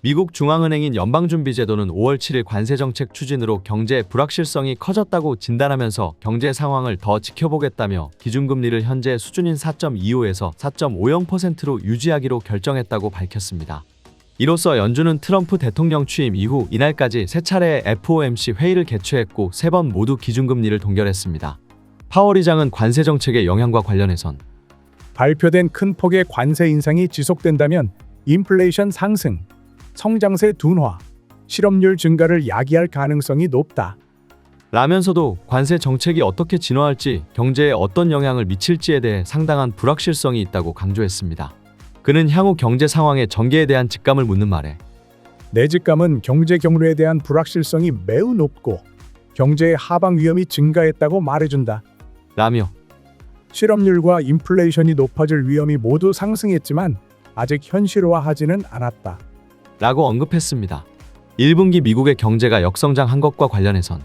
미국 중앙은행인 연방준비제도는 5월 7일 관세 정책 추진으로 경제 불확실성이 커졌다고 진단하면서 경제 상황을 더 지켜보겠다며 기준금리를 현재 수준인 4.25에서 4.50%로 유지하기로 결정했다고 밝혔습니다. 이로써 연준은 트럼프 대통령 취임 이후 이날까지 세 차례의 FOMC 회의를 개최했고 세 번 모두 기준금리를 동결했습니다. 파월 의장은 관세 정책의 영향과 관련해선 발표된 큰 폭의 관세 인상이 지속된다면 인플레이션 상승, 성장세 둔화, 실업률 증가를 야기할 가능성이 높다. 라면서도 관세 정책이 어떻게 진화할지 경제에 어떤 영향을 미칠지에 대해 상당한 불확실성이 있다고 강조했습니다. 그는 향후 경제 상황의 전개에 대한 직감을 묻는 말에 내 직감은 경제 경로에 대한 불확실성이 매우 높고 경제의 하방 위험이 증가했다고 말해준다. 라며 실업률과 인플레이션이 높아질 위험이 모두 상승했지만 아직 현실화하지는 않았다. 라고 언급했습니다. 1분기 미국의 경제가 역성장한 것과 관련해선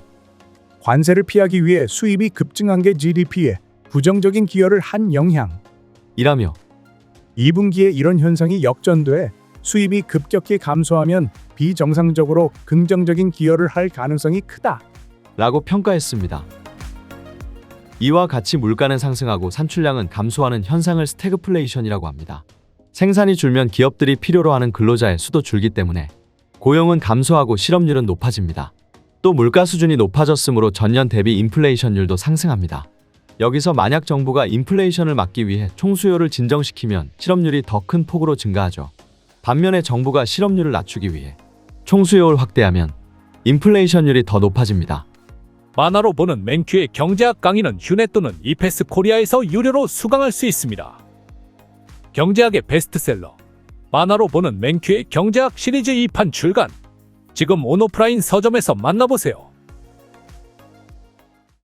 관세를 피하기 위해 수입이 급증한 게 GDP에 부정적인 기여를 한 영향. 이라며 2분기에 이런 현상이 역전돼 수입이 급격히 감소하면 비정상적으로 긍정적인 기여를 할 가능성이 크다. 라고 평가했습니다. 이와 같이 물가는 상승하고 산출량은 감소하는 현상을 스태그플레이션이라고 합니다. 생산이 줄면 기업들이 필요로 하는 근로자의 수도 줄기 때문에 고용은 감소하고 실업률은 높아집니다. 또 물가 수준이 높아졌으므로 전년 대비 인플레이션율도 상승합니다. 여기서 만약 정부가 인플레이션을 막기 위해 총수요를 진정시키면 실업률이 더 큰 폭으로 증가하죠. 반면에 정부가 실업률을 낮추기 위해 총수요를 확대하면 인플레이션율이 더 높아집니다. 만화로 보는 맨큐의 경제학 강의는 휴넷 또는 이페스 코리아에서 유료로 수강할 수 있습니다. 경제학의 베스트셀러 만화로 보는 맨큐의 경제학 시리즈 2판 출간 지금 온오프라인 서점에서 만나보세요.